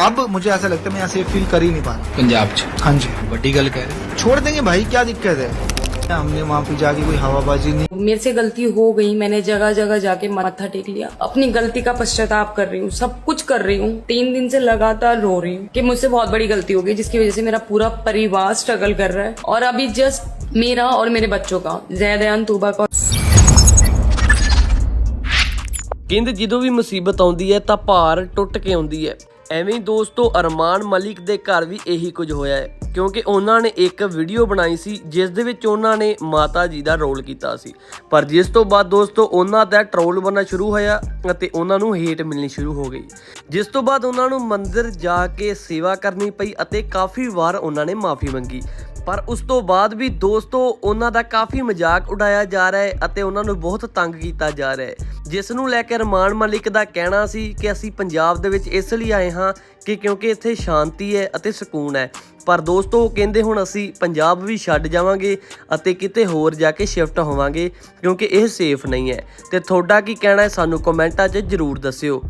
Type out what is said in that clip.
अब मुझे ऐसा लगता है मैं यहाँ सेफ फील कर ही नहीं पा रहा ਪੰਜਾਬ 'ਚ हाँ जी ਵੱਡੀ ਗੱਲ ਕਹਿ ਰਹੇ छोड़ देंगे भाई क्या दिक्कत है हमने वहाँ पे जाके कोई हवाबाजी नहीं मेरे से गलती हो गई मैंने जगह जगह जाके माथा टेक लिया अपनी गलती का पश्चाताप कर रही हूँ सब कुछ कर रही हूँ तीन दिन से लगातार रो रही हूँ कि मुझसे बहुत बड़ी गलती हो गई जिसकी वजह से मेरा पूरा परिवार स्ट्रगल कर रहा है और अभी जस्ट मेरा और मेरे बच्चों का जैदयान तूबा का ਕਹਿੰਦੇ ਜਦੋਂ ਵੀ ਮੁਸੀਬਤ ਆਉਂਦੀ ਹੈ ਤਾਂ ਭਾਰ ਟੁੱਟ ਕੇ ਆਉਂਦੀ ਹੈ ਐਵੇਂ ਦੋਸਤੋ, ਅਰਮਾਨ ਮਲਿਕ ਦੇ ਘਰ ਵੀ ਇਹੀ ਕੁਝ ਹੋਇਆ ਹੈ, ਕਿਉਂਕਿ ਉਹਨਾਂ ਨੇ ਇੱਕ ਵੀਡੀਓ ਬਣਾਈ ਸੀ, ਜਿਸ ਦੇ ਵਿੱਚ ਉਹਨਾਂ ਨੇ ਮਾਤਾ ਜੀ ਦਾ ਰੋਲ ਕੀਤਾ ਸੀ। ਪਰ ਜਿਸ ਤੋਂ ਬਾਅਦ ਦੋਸਤੋ, ਉਹਨਾਂ ਦਾ ਟ੍ਰੋਲ ਬਣਨਾ ਸ਼ੁਰੂ ਹੋਇਆ ਅਤੇ ਉਹਨਾਂ ਨੂੰ ਹੇਟ ਮਿਲਣੀ ਸ਼ੁਰੂ ਹੋ ਗਈ। ਜਿਸ ਤੋਂ ਬਾਅਦ ਉਹਨਾਂ ਨੂੰ ਮੰਦਿਰ ਜਾ ਕੇ ਸੇਵਾ ਕਰਨੀ ਪਈ ਅਤੇ ਕਾਫੀ ਵਾਰ ਉਹਨਾਂ ਨੇ ਮਾਫੀ ਮੰਗੀ। ਪਰ ਉਸ ਤੋਂ ਬਾਅਦ ਵੀ ਦੋਸਤੋ ਉਹਨਾਂ ਦਾ ਕਾਫੀ ਮਜ਼ਾਕ ਉਡਾਇਆ ਜਾ ਰਿਹਾ ਹੈ ਅਤੇ ਉਹਨਾਂ ਨੂੰ ਬਹੁਤ ਤੰਗ ਕੀਤਾ ਜਾ ਰਿਹਾ ਹੈ। ਜਿਸ ਨੂੰ ਲੈ ਕੇ ਰਮਾਨ ਮਲਿਕ ਦਾ ਕਹਿਣਾ ਸੀ ਕਿ ਅਸੀਂ ਪੰਜਾਬ ਦੇ ਵਿੱਚ ਇਸ ਲਈ ਆਏ ਹਾਂ ਕਿ ਕਿਉਂਕਿ ਇੱਥੇ ਸ਼ਾਂਤੀ ਹੈ ਅਤੇ ਸਕੂਨ ਹੈ। ਪਰ ਦੋਸਤੋ ਉਹ ਕਹਿੰਦੇ ਹੁਣ ਅਸੀਂ ਪੰਜਾਬ ਵੀ ਛੱਡ ਜਾਵਾਂਗੇ ਅਤੇ ਕਿਤੇ ਹੋਰ ਜਾ ਕੇ ਸ਼ਿਫਟ ਹੋਵਾਂਗੇ ਕਿਉਂਕਿ ਇਹ ਸੇਫ ਨਹੀਂ ਹੈ। ਤੇ ਤੁਹਾਡਾ ਕੀ ਕਹਿਣਾ ਹੈ ਸਾਨੂੰ ਕਮੈਂਟਾਂ 'ਚ ਜਰੂਰ ਦੱਸਿਓ।